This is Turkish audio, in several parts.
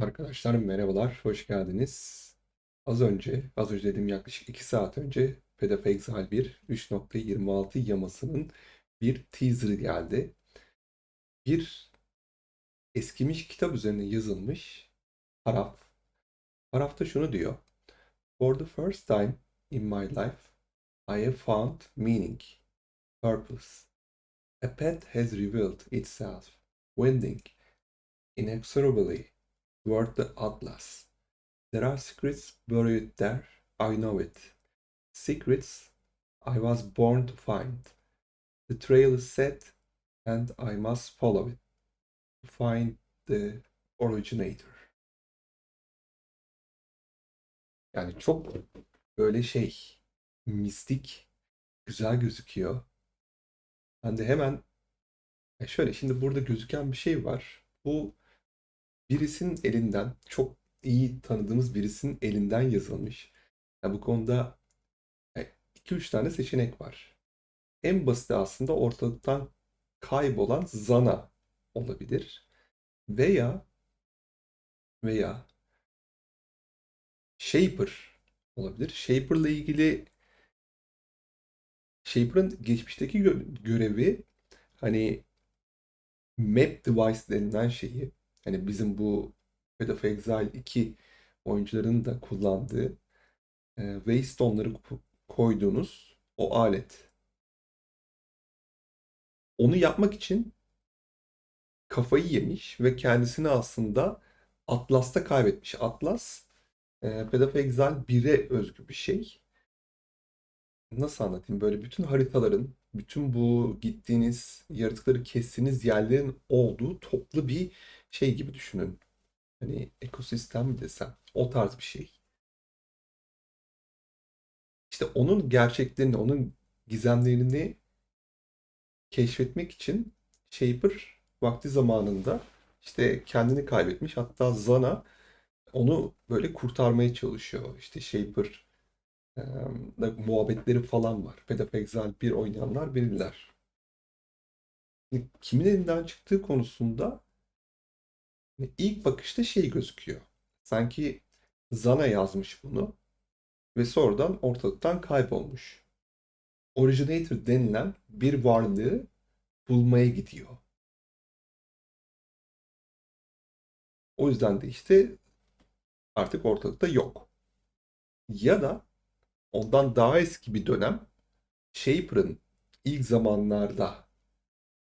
Arkadaşlar merhabalar, hoş geldiniz. Az önce, az önce dedim yaklaşık 2 saat önce Path of Exile 1 3.26 yamasının bir teaser geldi. Bir eskimiş kitap üzerine yazılmış paraf. Parafta şunu diyor. For the first time in my life, I have found meaning, purpose. A path has revealed itself, winding inexorably toward the Atlas. There are secrets buried there, I know it. Secrets I was born to find. The trail is set, and I must follow it to find the originator. Yani çok böyle şey, mistik, güzel gözüküyor. Ben de hemen e şöyle şimdi burada gözüken bir şey var. Bu birisinin elinden çok iyi tanıdığımız birisinin elinden yazılmış. Ya bu konuda 2-3 tane seçenek var. En basiti aslında ortalıktan kaybolan Zana olabilir. Veya veya Shaper olabilir. Shaper'la ilgili Shaper'ın geçmişteki gö- görevi hani map device denilen şeyi hani bizim bu Path of Exile 2 oyuncuların da kullandığı e, Waystone'ları ko- koyduğunuz o alet. Onu yapmak için kafayı yemiş ve kendisini aslında Atlas'ta kaybetmiş. Atlas e, Path of Exile 1'e özgü bir şey. Nasıl anlatayım? Böyle bütün haritaların, bütün bu gittiğiniz, yaratıkları kestiğiniz yerlerin olduğu toplu bir şey gibi düşünün. Hani ekosistem mi desem? O tarz bir şey. İşte onun gerçeklerini, onun gizemlerini keşfetmek için Shaper vakti zamanında işte kendini kaybetmiş. Hatta Zana onu böyle kurtarmaya çalışıyor. İşte Shaper e, muhabbetleri falan var. Path of Exile 1 oynayanlar bilirler. Şimdi Kimin elinden çıktığı konusunda hani ilk bakışta şey gözüküyor. Sanki Zana yazmış bunu ve sonradan ortalıktan kaybolmuş. Originator denilen bir varlığı bulmaya gidiyor. O yüzden de işte artık ortalıkta yok. Ya da ondan daha eski bir dönem Shaper'ın ilk zamanlarda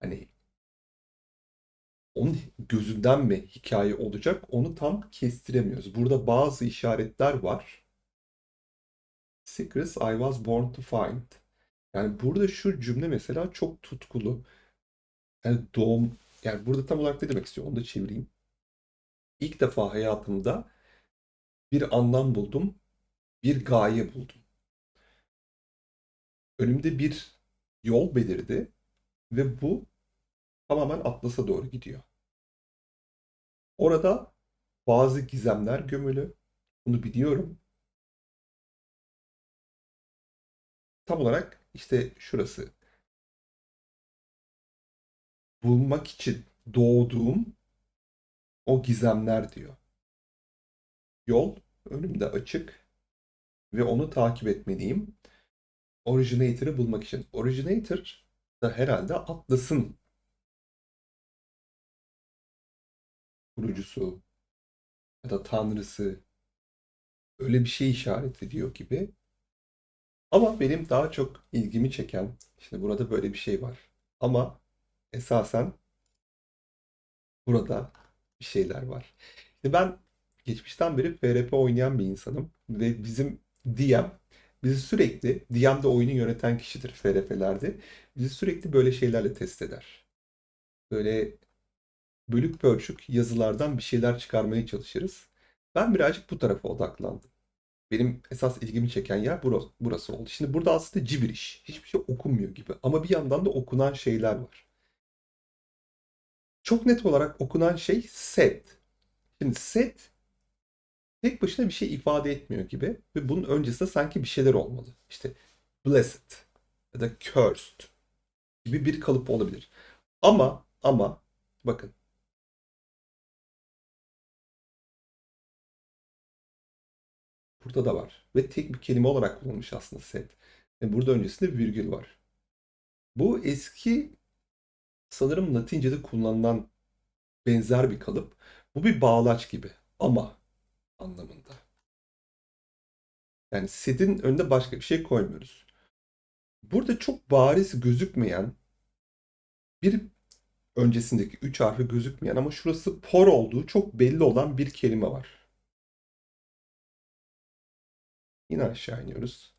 hani onun gözünden mi hikaye olacak onu tam kestiremiyoruz. Burada bazı işaretler var. Secrets I was born to find. Yani burada şu cümle mesela çok tutkulu. Yani doğum, yani burada tam olarak ne demek istiyor onu da çevireyim. İlk defa hayatımda bir anlam buldum, bir gaye buldum. Önümde bir yol belirdi ve bu tamamen Atlas'a doğru gidiyor. Orada bazı gizemler gömülü. Bunu biliyorum. Tam olarak işte şurası. Bulmak için doğduğum o gizemler diyor. Yol önümde açık ve onu takip etmeliyim. Originator'ı bulmak için. Originator da herhalde Atlas'ın kurucusu ya da tanrısı öyle bir şey işaret ediyor gibi. Ama benim daha çok ilgimi çeken, işte burada böyle bir şey var. Ama esasen burada bir şeyler var. İşte ben geçmişten beri FRP oynayan bir insanım ve bizim DM bizi sürekli DM'de oyunu yöneten kişidir FRP'lerde. Bizi sürekli böyle şeylerle test eder. Böyle bölük pörçük yazılardan bir şeyler çıkarmaya çalışırız. Ben birazcık bu tarafa odaklandım. Benim esas ilgimi çeken yer burası, oldu. Şimdi burada aslında cibiriş. Hiçbir şey okunmuyor gibi. Ama bir yandan da okunan şeyler var. Çok net olarak okunan şey set. Şimdi set tek başına bir şey ifade etmiyor gibi. Ve bunun öncesinde sanki bir şeyler olmalı. İşte blessed ya da cursed gibi bir kalıp olabilir. Ama ama bakın burada da var. Ve tek bir kelime olarak kullanılmış aslında set. Ve burada öncesinde virgül var. Bu eski sanırım Latince'de kullanılan benzer bir kalıp. Bu bir bağlaç gibi ama anlamında. Yani set'in önünde başka bir şey koymuyoruz. Burada çok bariz gözükmeyen bir öncesindeki üç harfi gözükmeyen ama şurası por olduğu çok belli olan bir kelime var. Yine aşağı iniyoruz.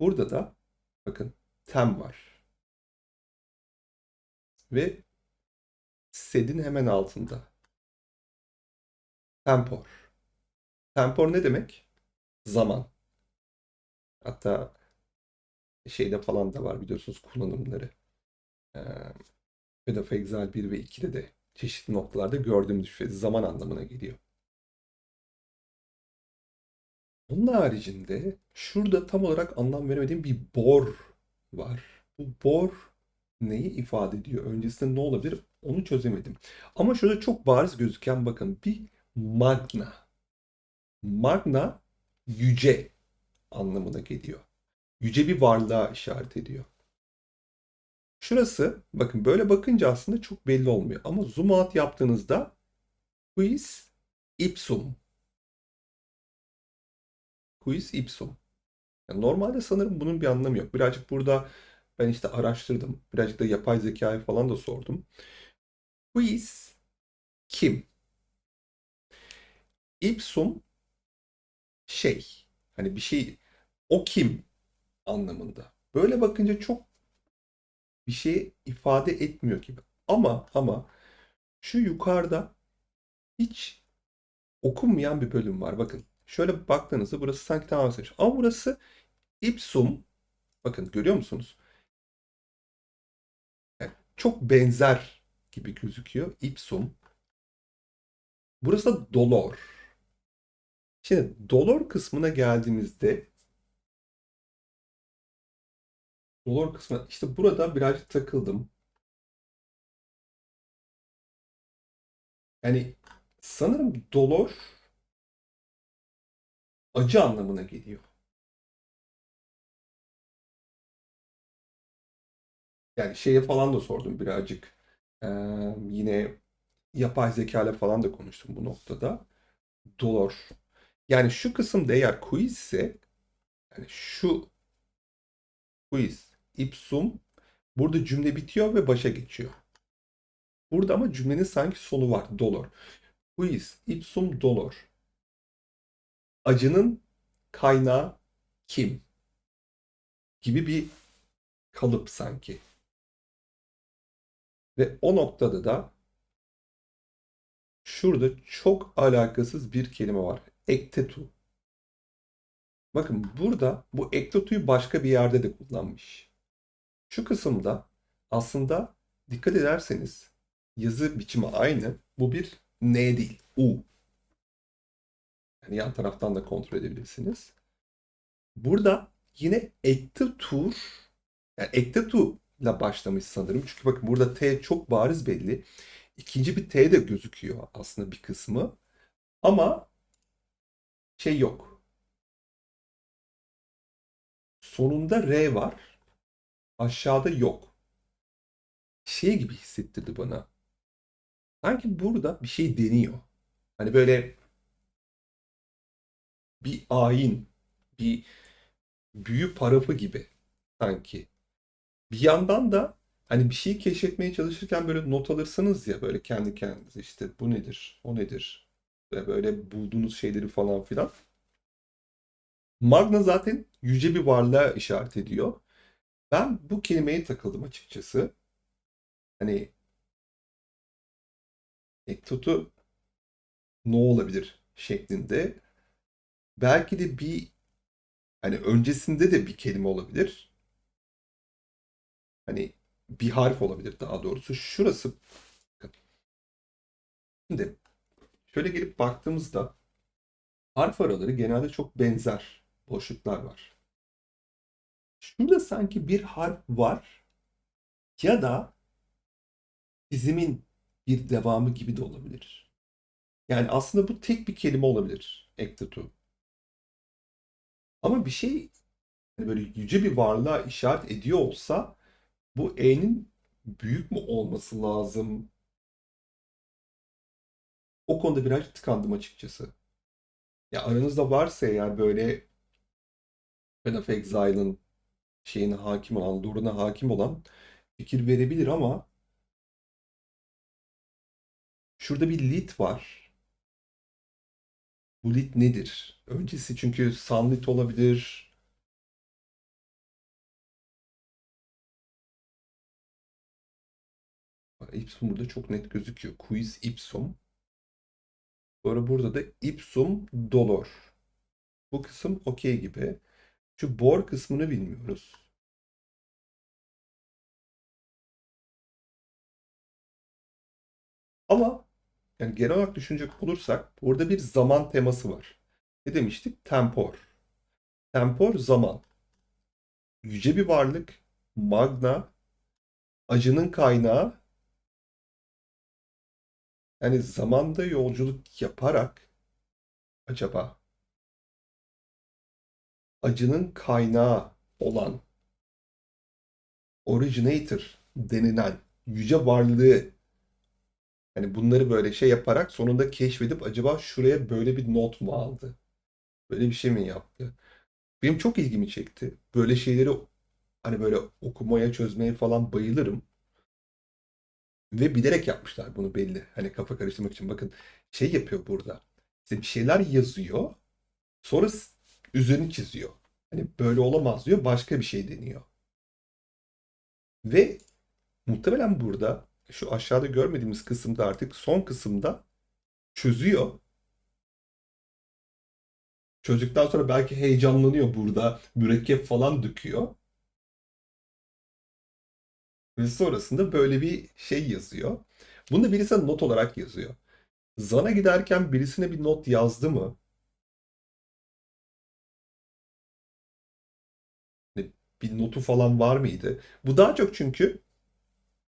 Burada da bakın tem var. Ve sedin hemen altında. Tempor. Tempor ne demek? Zaman. Hatta şeyde falan da var biliyorsunuz kullanımları. Ee, Path of Exile 1 ve 2'de de çeşitli noktalarda gördüğüm düşüyor. Zaman anlamına geliyor. Onun haricinde şurada tam olarak anlam veremediğim bir bor var. Bu bor neyi ifade ediyor? Öncesinde ne olabilir? Onu çözemedim. Ama şurada çok bariz gözüken bakın bir magna. Magna yüce anlamına geliyor. Yüce bir varlığa işaret ediyor. Şurası bakın böyle bakınca aslında çok belli olmuyor. Ama zoom out yaptığınızda quis ipsum. Quis ipsum. Yani normalde sanırım bunun bir anlamı yok. Birazcık burada ben işte araştırdım. Birazcık da yapay zekayı falan da sordum. Quis kim? Ipsum şey. Hani bir şey o kim anlamında. Böyle bakınca çok bir şey ifade etmiyor gibi. Ama ama şu yukarıda hiç okunmayan bir bölüm var. Bakın şöyle baktığınızda burası sanki tamamen seçmiş. Ama burası ipsum. Bakın görüyor musunuz? Yani çok benzer gibi gözüküyor. Ipsum. Burası da dolor. Şimdi dolor kısmına geldiğimizde dolor kısmı işte burada birazcık takıldım. Yani sanırım dolor acı anlamına geliyor. Yani şeye falan da sordum birazcık. Ee, yine yapay zeka ile falan da konuştum bu noktada. Dolor. Yani şu kısımda eğer quiz ise yani şu quiz ipsum burada cümle bitiyor ve başa geçiyor. Burada ama cümlenin sanki sonu var. Dolor. Quiz ipsum dolor. Acının kaynağı kim? Gibi bir kalıp sanki. Ve o noktada da şurada çok alakasız bir kelime var. Ektetu. Bakın burada bu ektetu'yu başka bir yerde de kullanmış. Şu kısımda aslında dikkat ederseniz yazı biçimi aynı. Bu bir N değil. U. Yani yan taraftan da kontrol edebilirsiniz. Burada yine ektetur yani ektetu ile başlamış sanırım. Çünkü bakın burada T çok bariz belli. İkinci bir T de gözüküyor aslında bir kısmı. Ama şey yok. Sonunda R var. Aşağıda yok. Şey gibi hissettirdi bana. Sanki burada bir şey deniyor. Hani böyle bir ayin, bir büyü parafı gibi sanki. Bir yandan da hani bir şeyi keşfetmeye çalışırken böyle not alırsınız ya böyle kendi kendinize işte bu nedir, o nedir ve böyle bulduğunuz şeyleri falan filan. Magna zaten yüce bir varlığa işaret ediyor. Ben bu kelimeye takıldım açıkçası. Hani ektotu ne olabilir şeklinde. Belki de bir hani öncesinde de bir kelime olabilir. Hani bir harf olabilir daha doğrusu. Şurası Şimdi şöyle gelip baktığımızda harf araları genelde çok benzer boşluklar var. Şurada sanki bir harf var ya da çizimin bir devamı gibi de olabilir. Yani aslında bu tek bir kelime olabilir. Ektetu. Ama bir şey böyle yüce bir varlığa işaret ediyor olsa bu E'nin büyük mü olması lazım? O konuda birazcık tıkandım açıkçası. Ya aranızda varsa eğer böyle Path of Exile'ın şeyine hakim olan, lore'una hakim olan fikir verebilir ama şurada bir lit var. Bu lit nedir? Öncesi çünkü sunlit olabilir. Ipsum burada çok net gözüküyor. Quis ipsum. Sonra burada da ipsum dolor. Bu kısım okey gibi. Şu bor kısmını bilmiyoruz. Ama yani genel olarak düşünecek olursak burada bir zaman teması var. Ne demiştik? Tempor. Tempor zaman. Yüce bir varlık. Magna. Acının kaynağı. Yani zamanda yolculuk yaparak acaba acının kaynağı olan originator denilen yüce varlığı yani bunları böyle şey yaparak sonunda keşfedip acaba şuraya böyle bir not mu aldı? Böyle bir şey mi yaptı? Benim çok ilgimi çekti. Böyle şeyleri hani böyle okumaya, çözmeye falan bayılırım. Ve bilerek yapmışlar bunu belli. Hani kafa karıştırmak için. Bakın şey yapıyor burada. İşte bir şeyler yazıyor. Sonra üzerini çiziyor. Hani böyle olamaz diyor. Başka bir şey deniyor. Ve muhtemelen burada şu aşağıda görmediğimiz kısımda artık son kısımda çözüyor. Çözdükten sonra belki heyecanlanıyor burada. Mürekkep falan döküyor. Ve sonrasında böyle bir şey yazıyor. Bunu da birisi not olarak yazıyor. Zan'a giderken birisine bir not yazdı mı? Bir notu falan var mıydı? Bu daha çok çünkü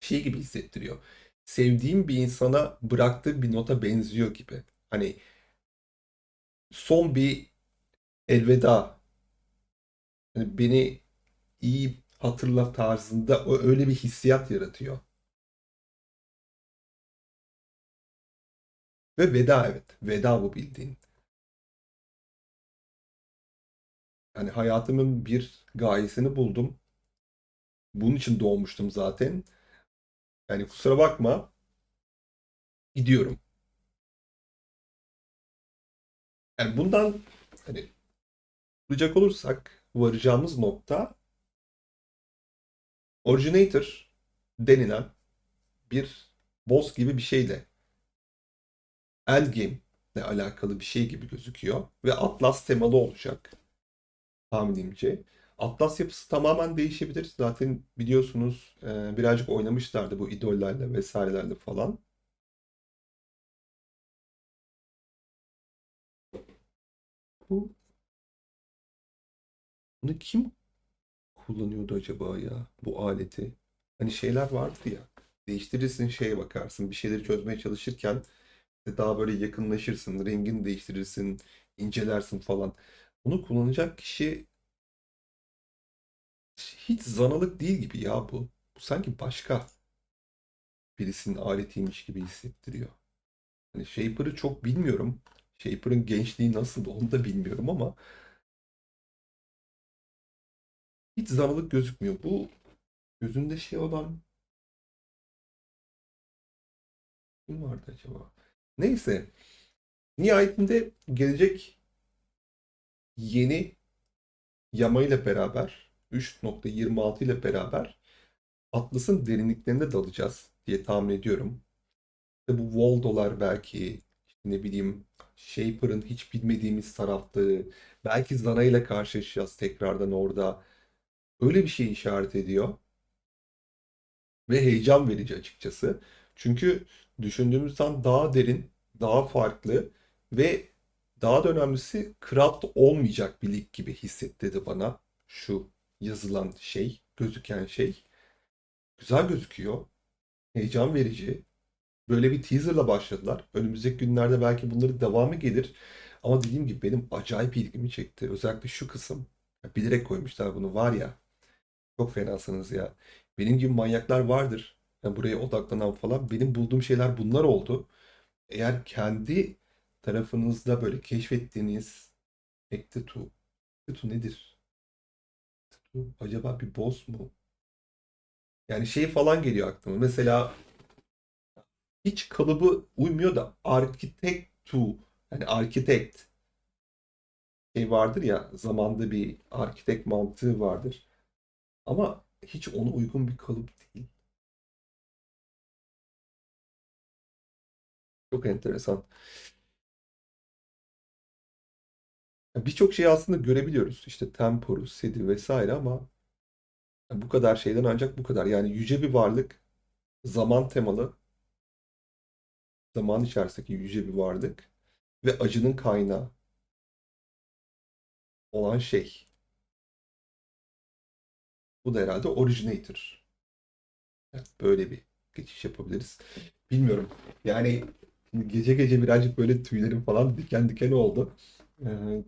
şey gibi hissettiriyor. Sevdiğim bir insana bıraktığı bir nota benziyor gibi. Hani son bir elveda. Hani beni iyi hatırla tarzında öyle bir hissiyat yaratıyor. Ve veda evet. Veda bu bildiğin. Yani hayatımın bir gayesini buldum. Bunun için doğmuştum zaten. Yani kusura bakma. Gidiyorum. Yani bundan hani bakacak olursak varacağımız nokta originator denilen bir boss gibi bir şeyle endgame ile alakalı bir şey gibi gözüküyor ve Atlas temalı olacak tahminimce. Atlas yapısı tamamen değişebilir. Zaten biliyorsunuz e, birazcık oynamışlardı bu idollerle vesairelerle falan. Bu bunu kim kullanıyordu acaba ya bu aleti? Hani şeyler vardı ya. Değiştirirsin şeye bakarsın. Bir şeyleri çözmeye çalışırken daha böyle yakınlaşırsın. Rengini değiştirirsin. incelersin falan. Bunu kullanacak kişi hiç zanalık değil gibi ya bu. Bu sanki başka birisinin aletiymiş gibi hissettiriyor. Hani Shaper'ı çok bilmiyorum. Shaper'ın gençliği nasıl onu da bilmiyorum ama hiç zanalık gözükmüyor. Bu gözünde şey olan kim vardı acaba? Neyse. Nihayetinde gelecek yeni yama ile beraber 3.26 ile beraber Atlas'ın derinliklerine dalacağız diye tahmin ediyorum. İşte bu Voldo'lar belki ne bileyim Shaper'ın hiç bilmediğimiz tarafları belki Zana ile karşılaşacağız tekrardan orada. Öyle bir şey işaret ediyor. Ve heyecan verici açıkçası. Çünkü düşündüğümüzden daha derin, daha farklı ve daha da önemlisi craft olmayacak bir lig gibi hissettirdi bana şu yazılan şey, gözüken şey. Güzel gözüküyor. Heyecan verici. Böyle bir teaserla başladılar. Önümüzdeki günlerde belki bunların devamı gelir. Ama dediğim gibi benim acayip ilgimi çekti. Özellikle şu kısım. Ya bilerek koymuşlar bunu var ya. Çok fenasınız ya. Benim gibi manyaklar vardır. Yani buraya odaklanan falan. Benim bulduğum şeyler bunlar oldu. Eğer kendi tarafınızda böyle keşfettiğiniz Ektetu. Ektetu nedir? Acaba bir boss mu? Yani şey falan geliyor aklıma. Mesela hiç kalıbı uymuyor da arkitektu yani arkitekt şey vardır ya zamanda bir arkitekt mantığı vardır. Ama hiç ona uygun bir kalıp değil. Çok enteresan. Birçok şeyi aslında görebiliyoruz. İşte temporu, sedi vesaire ama bu kadar şeyden ancak bu kadar. Yani yüce bir varlık, zaman temalı, zaman içerisindeki yüce bir varlık ve acının kaynağı olan şey. Bu da herhalde originator. Evet, böyle bir geçiş yapabiliriz. Bilmiyorum. Yani gece gece birazcık böyle tüylerim falan diken diken oldu. Ee,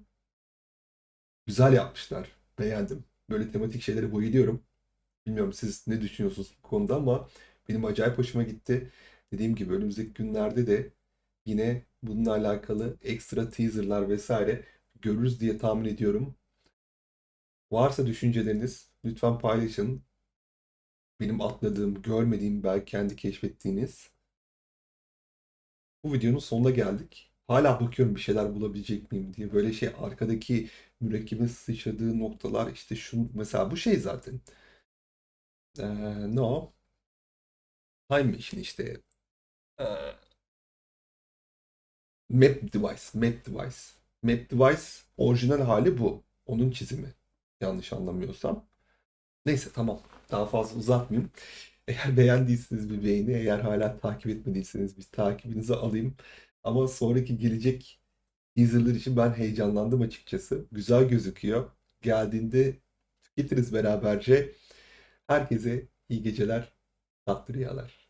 güzel yapmışlar. Beğendim. Böyle tematik şeylere bayılıyorum. Bilmiyorum siz ne düşünüyorsunuz bu konuda ama benim acayip hoşuma gitti. Dediğim gibi önümüzdeki günlerde de yine bununla alakalı ekstra teaserlar vesaire görürüz diye tahmin ediyorum. Varsa düşünceleriniz lütfen paylaşın. Benim atladığım, görmediğim, belki kendi keşfettiğiniz. Bu videonun sonuna geldik. Hala bakıyorum bir şeyler bulabilecek miyim diye. Böyle şey arkadaki mürekkebin sıçradığı noktalar işte şu mesela bu şey zaten. Ee, ne o? Time Machine işte. Ee, Map Device. Map Device. Map Device orijinal hali bu. Onun çizimi. Yanlış anlamıyorsam. Neyse tamam. Daha fazla uzatmayayım. Eğer beğendiyseniz bir beğeni, eğer hala takip etmediyseniz bir takibinizi alayım. Ama sonraki gelecek teaserlar için ben heyecanlandım açıkçası. Güzel gözüküyor. Geldiğinde tüketiriz beraberce. Herkese iyi geceler, tatlı rüyalar.